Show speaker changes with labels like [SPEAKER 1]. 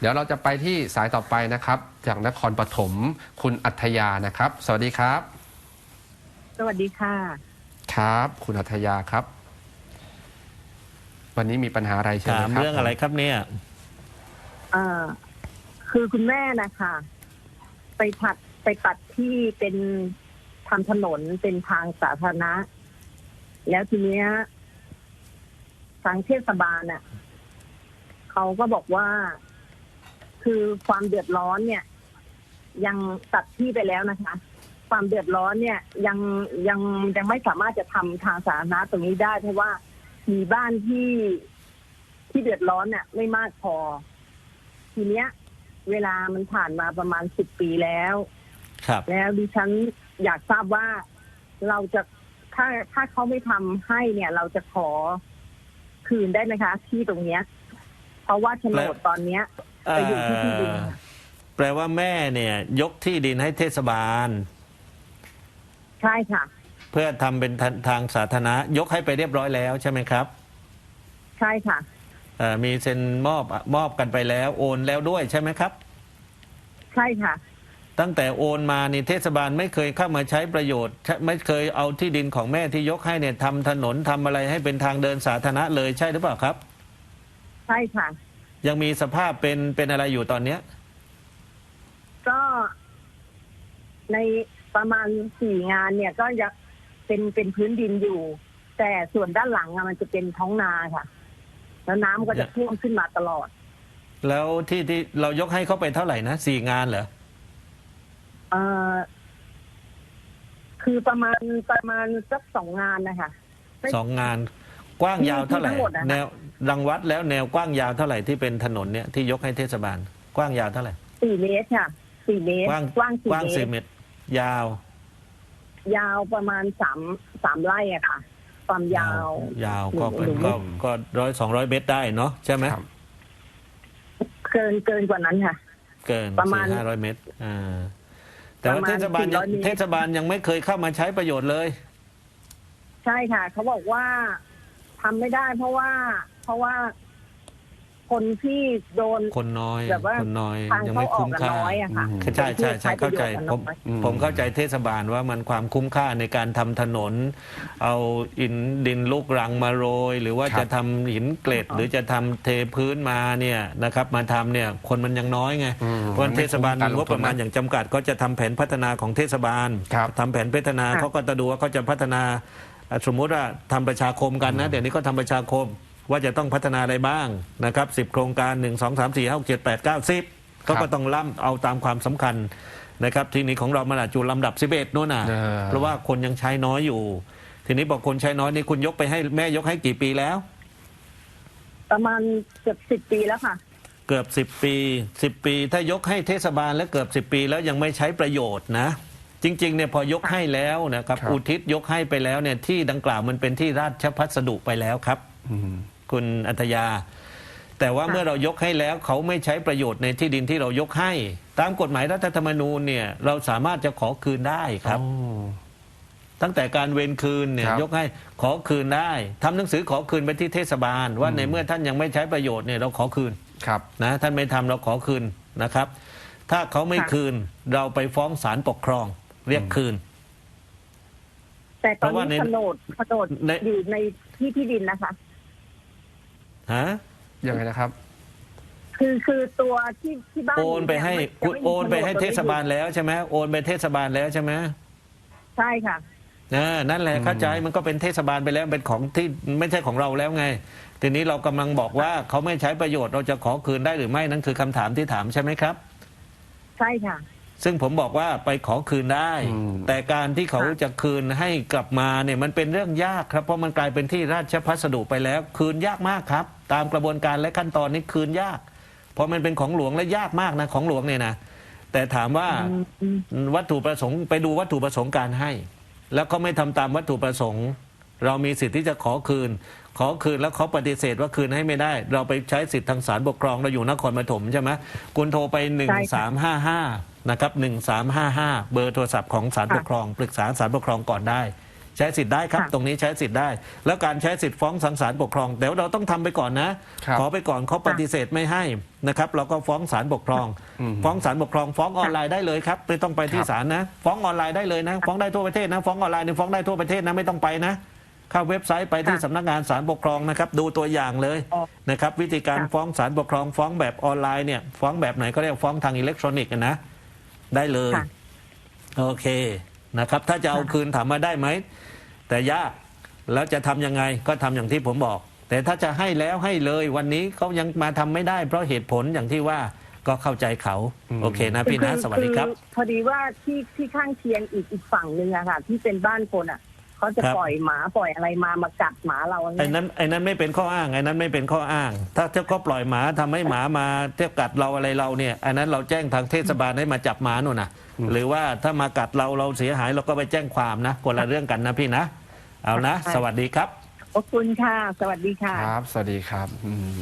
[SPEAKER 1] เดี๋ยวเราจะไปที่สายต่อไปนะครับ จากนครปฐมคุณอัธยานะครับ สวัสดีครับ
[SPEAKER 2] สวัสดีค่ะ
[SPEAKER 1] ครับ คุณอัธยาครับ วันนี้มีปัญหาอะไรใช่ไห
[SPEAKER 3] ถาม
[SPEAKER 1] มครับ
[SPEAKER 3] เรื่องอะไรครับเนี่ย
[SPEAKER 2] เอ่อคือคุณแม่นะคะ ไปถัดไปตัดที่เป็นทำถนนเป็นทางสาธารณะ แล้วทีเนี้ยทางเทศบาลน่ะเขาก็บอกว่า คือความเดือดร้อนเนี่ย ยังตัดที่ไปแล้วนะคะ ความเดือดร้อนเนี่ย ยังยังยังไม่สามารถจะทำทางสาธารณะตรงนี้ได้เพราะว่ามีบ้านที่ที่เดือดร้อนเนี่ยไม่มากพอ ทีเนี้ย เวลามันผ่านมาประมาณสิบปีแล้ว
[SPEAKER 3] ครับ
[SPEAKER 2] แล้วดิฉันอยากทราบว่าเราจะถ้าถ้าเขาไม่ทำให้เนี่ย เราจะขอคืนได้ไหมคะ ที่ตรงเนี้ย เพราะว่าโฉนดตอนเนี้ย ไปอยู่ที่ที่ดิน
[SPEAKER 3] เอ่อแปลว่าแม่เนี่ย ยกที่ดินให้เทศบาล
[SPEAKER 2] ใช่ค่ะ
[SPEAKER 3] เพื่อทำเป็นทาทางสาธารณะยกให้ไปเรียบร้อยแล้วใช่ไหมครับ
[SPEAKER 2] ใช่ค่ะ
[SPEAKER 3] เอ่อมีเซ็นมอบมอบกันไปแล้ว โอนแล้วด้วยใช่ไหมครับ
[SPEAKER 2] ใช่ค่ะ
[SPEAKER 3] ตั้งแต่โอนมานี่เทศบาลไม่เคยเข้ามาใช้ประโยชน์ไม่เคยเอาที่ดินของแม่ที่ยกให้เนี่ยทำถนนทำอะไรให้เป็นทางเดินสาธารณะเลยใช่หรือเปล่าครับ
[SPEAKER 2] ใช่ค่ะ
[SPEAKER 3] ยังมีสภาพเป็นเป็นอะไรอยู่ตอนเนี้ย
[SPEAKER 2] ก็ในประมาณสี่งานเนี่ยก็ยังเป็นเป็นพื้นดินอยู่ แต่ส่วนด้านหลังอะมันจะเป็นท้องนาค่ะ แล้วน้ำก็จะท่วมขึ้นมาตลอด
[SPEAKER 3] แล้วที่ที่เรายกให้เขาไปเท่าไหร่นะสี่งานเหรอ
[SPEAKER 2] เอ่อคือประมาณประมาณสักสองงานนะคะไม่
[SPEAKER 3] สองงาน กว้างยาวเท่าไหร่
[SPEAKER 2] ที่ทั้งหมดอะนะ
[SPEAKER 3] แนว รังวัดแล้วแนวกว้างยาวเท่าไหร่ที่เป็นถนนเนี่ยที่ยกให้เทศบาล กว้างยาวเท่าไหร่
[SPEAKER 2] สี่เมตรค่ะสี่เมตร
[SPEAKER 3] กว้าง
[SPEAKER 2] กว้างสี่
[SPEAKER 3] กว้าง
[SPEAKER 2] เม
[SPEAKER 3] สี่
[SPEAKER 2] ตร
[SPEAKER 3] เมตร ยาว
[SPEAKER 2] ยาวประมาณสามสามไร่อะค่ะ ความยาว
[SPEAKER 3] ยาวก็เป็น
[SPEAKER 2] หนึ่ง
[SPEAKER 3] ก็ก็ร้อยสองร้อยเมตรได้เนาะใช่ไหม
[SPEAKER 1] ครับ
[SPEAKER 2] เกินเกินกว่านั้นค่ะ
[SPEAKER 3] เกิน
[SPEAKER 2] ประมาณ
[SPEAKER 3] สี่ห้าร้อยเมตรอ่าแต่ว่า
[SPEAKER 2] ประมาณ
[SPEAKER 3] เทศบาลยัง
[SPEAKER 2] 400เมตร
[SPEAKER 3] เทศบาลยังไม่เคยเข้ามาใช้ประโยชน์เลย
[SPEAKER 2] ใช่ค่ะ เขาบอกว่าทำไม่ได้เพราะว่าเพ ราะว่า คนที่โดน
[SPEAKER 3] คนน้อย
[SPEAKER 2] แบบว่า
[SPEAKER 3] คนน้อย
[SPEAKER 2] ทาง
[SPEAKER 3] ยัง
[SPEAKER 2] เข้า
[SPEAKER 3] ไม่
[SPEAKER 2] ออก
[SPEAKER 3] คุ้ม
[SPEAKER 2] กัน
[SPEAKER 3] ค่า
[SPEAKER 2] น้อยอะค่ะ
[SPEAKER 1] อืม
[SPEAKER 3] ใช่ใช่ใช่เข้าใจผม
[SPEAKER 1] อืม
[SPEAKER 3] ผมเข้าใจเทศบาลว่ามันความคุ้มค่าในการทำถนน เอาอินดินลูกรังมาโรย หรือว่า
[SPEAKER 1] ครับ
[SPEAKER 3] จะทำหินเกล็ด หรือจะทำเทพื้นมาเนี่ยนะครับ มาทำเนี่ยคนมันยังน้อยไง
[SPEAKER 1] อืม
[SPEAKER 3] เพราะฉะนั้นเทศบาลมีงบประมาณ
[SPEAKER 1] ก
[SPEAKER 3] อย่างจำกัด ก็จะทำแผนพัฒนาของเทศบาล
[SPEAKER 1] ครับ
[SPEAKER 3] ทำแผนพัฒนา
[SPEAKER 2] ค่ะ
[SPEAKER 3] เขาก็จะดูว่าเขาจะพัฒนาอะสมมุติว่าทำประชาคมกันนะ เดี๋ยวนี้ก็ทำประชาคม ว่าจะต้องพัฒนาอะไรบ้างนะครับสิบโครงการ 1 2 3 4 5 6 7 8 9 10เขาก็ต้องล่ำเอาตามความสำคัญนะครับทีนี้ของเรามันอาจจะอยู่ลำดับ 11นู่นน่ะ
[SPEAKER 1] เออ
[SPEAKER 3] เพราะว่าคนยังใช้น้อยอยู่ ทีนี้บอกคนใช้น้อยนี่คุณยกไปให้แม่ยกให้กี่ปีแล้ว
[SPEAKER 2] ประมาณเกือบสิบปีแล้วค่ะ
[SPEAKER 3] เกือบ10ปี10ปี ถ้ายกให้เทศบาลแล้วเกือบ10ปีแล้วยังไม่ใช้ประโยชน์นะ จริงๆเนี่ยพอยกให้แล้วนะครับ
[SPEAKER 1] ครับ
[SPEAKER 3] อุทิศยกให้ไปแล้วเนี่ยที่ดังกล่าวมันเป็นที่ราชพัสดุไปแล้วครับ
[SPEAKER 1] อืม
[SPEAKER 3] คุณอัธยา แต่ว่า
[SPEAKER 2] ค่ะ
[SPEAKER 3] เมื่อเรายกให้แล้วเขาไม่ใช้ประโยชน์ในที่ดินที่เรายกให้ ตามกฎหมายรัฐธรรมนูญเนี่ยเราสามารถจะขอคืนได้ครับ
[SPEAKER 1] อ๋อ
[SPEAKER 3] ตั้งแต่การเวรคืนเนี่ย
[SPEAKER 1] ครับ
[SPEAKER 3] ยกให้ขอคืนได้ทำหนังสือขอคืนไปที่เทศบาล ว่า
[SPEAKER 1] อืม
[SPEAKER 3] ในเมื่อท่านยังไม่ใช้ประโยชน์เนี่ยเราขอคืน
[SPEAKER 1] ครับ
[SPEAKER 3] นะท่านไม่ทำเราขอคืนนะครับ ถ้าเขาไม่
[SPEAKER 2] ค่ะ
[SPEAKER 3] คืนเราไปฟ้องศาลปกครอง เรียกคืน
[SPEAKER 2] แต่ตอน
[SPEAKER 3] เพราะว่าใน
[SPEAKER 2] นี้โฉนดโฉนด
[SPEAKER 3] ใน
[SPEAKER 2] อยู่ในที่ที่ดินนะคะ
[SPEAKER 3] ฮะ
[SPEAKER 1] ยังไงนะครับ
[SPEAKER 2] คือคือตัวที่ที่บ้าน
[SPEAKER 3] โอนไปให้
[SPEAKER 2] เนี่ย
[SPEAKER 3] คุณ
[SPEAKER 2] จะม่มี
[SPEAKER 3] โอนไปให้
[SPEAKER 2] โฉนด
[SPEAKER 3] เทศบาล
[SPEAKER 2] ตัวนี้
[SPEAKER 3] แล้วใช่ไหมโอนไปเทศบาลแล้วใช่ไหม
[SPEAKER 2] ใช่ค่ะ
[SPEAKER 3] เออนั่นแหละ
[SPEAKER 1] อืม
[SPEAKER 3] เข้าใจมันก็เป็นเทศบาลไปแล้วเป็นของที่ไม่ใช่ของเราแล้วไง ทีนี้เรากำลังบอกว่าเขาไม่ใช้ประโยชน์เราจะขอคืนได้หรือไม่นั่นคือคำถามที่ถามใช่ไหมครับ
[SPEAKER 2] ใช่ค่ะ
[SPEAKER 3] ซึ่งผมบอกว่าไปขอคืนได้
[SPEAKER 1] อืม
[SPEAKER 3] แต่การที่เขา
[SPEAKER 2] ค่ะ
[SPEAKER 3] จะคืนให้กลับมาเนี่ยมันเป็นเรื่องยากครับ เพราะมันกลายเป็นที่ราชพัสดุไปแล้ว คืนยากมากครับ ตามกระบวนการและขั้นตอนนี้คืนยาก เพราะมันเป็นของหลวงและยากมากนะของหลวงเนี่ยนะแต่ถามว่า
[SPEAKER 2] อืม
[SPEAKER 3] วัตถุประสงค์ไปดูวัตถุประสงค์การให้ แล้วเขาไม่ทำตามวัตถุประสงค์ เรามีสิทธิ์ที่จะขอคืน ขอคืนแล้วเขาปฏิเสธว่าคืนให้ไม่ได้ เราไปใช้สิทธิ์ทางศาลปกครองเราอยู่นครปฐมใช่ไหมคุณโทรไป
[SPEAKER 2] ใช่ค่ะ
[SPEAKER 3] 1355นะครับ1355 เบอร์โทรศัพท์ของศาลปกครอง ปรึกษาศาลปกครองก่อนได้ ใช้สิทธิ์ได้ครับ
[SPEAKER 2] ค่ะ
[SPEAKER 3] ตรงนี้ใช้สิทธิ์ได้ แล้วการใช้สิทธิ์ฟ้องสังศาลปกครองเดี๋ยวเราต้องทำไปก่อนนะ
[SPEAKER 1] ครับ
[SPEAKER 3] ขอไปก่อนเขาปฏิเสธไม่ให้นะครับ เราก็ฟ้องศาลปกครอง
[SPEAKER 1] อืม
[SPEAKER 3] ฟ้องศาลปกครอง ฟ้องออนไลน์ได้เลยครับไม่ต้องไปที่
[SPEAKER 1] ครับ
[SPEAKER 3] ศาลนะ ฟ้องออนไลน์ได้เลยนะ ฟ้องได้ทั่วประเทศนะฟ้องออนไลน์นี่ฟ้องได้ทั่วประเทศนะไม่ต้องไปนะ เข้าเว็บไซต์ไปที่
[SPEAKER 2] ค่ะ
[SPEAKER 3] สำนักงานศาลปกครองนะครับ ดูตัวอย่างเลย
[SPEAKER 2] อ๋อ
[SPEAKER 3] นะครับวิธีการ
[SPEAKER 2] ค่ะ
[SPEAKER 3] ฟ้องศาลปกครอง ฟ้องแบบออนไลน์เนี่ยฟ้องแบบไหนก็เรียกฟ้องทางอิเล็กทรอนิกส์อะนะได้เลย
[SPEAKER 2] ค่ะ
[SPEAKER 3] โอเค นะครับ ถ้าจะเอา
[SPEAKER 2] ค่ะ
[SPEAKER 3] คืนถามมาได้ไหม แต่ยากแล้วจะทำยังไงก็ทำอย่างที่ผมบอก แต่ถ้าจะให้แล้วให้เลยวันนี้เขายังมาทำไม่ได้ เพราะเหตุผลอย่างที่ว่าก็เข้าใจเขา
[SPEAKER 1] อืม
[SPEAKER 3] โอเคนะพี่นะ
[SPEAKER 2] อ
[SPEAKER 3] สวัสดีครับ
[SPEAKER 2] อพอดีว่าที่ที่ข้างเคียงอีกอีกฝั่งหนึ่งอะค่ะ ที่เป็นบ้านคนอะ เขาจะ
[SPEAKER 3] ครับ
[SPEAKER 2] ปล่อยหมาปล่อยอะไรมามากัดหมาเรา
[SPEAKER 3] ไอ้
[SPEAKER 2] เนี่ย
[SPEAKER 3] นั้นไอ้นั้นไม่เป็นข้ออ้างไอ้นั้นไม่เป็นข้ออ้าง ถ้าเจ้าก็ปล่อยหมาทำให้หมามาเทียบกัดเราอะไรเราเนี่ยอันนั้นเราแจ้งทางเทศบาลให้มาจับหมาหนูนนะหรือว่าถ้ามากัดเราเราเสียหายเราก็ไปแจ้งความนะคนละเรื่องกันนะพี่นะเอานะ สวัสดีครับ
[SPEAKER 2] ขอบคุณค่ะ สวัสดีค่ะ
[SPEAKER 1] ครับ สวัสดีครับอืม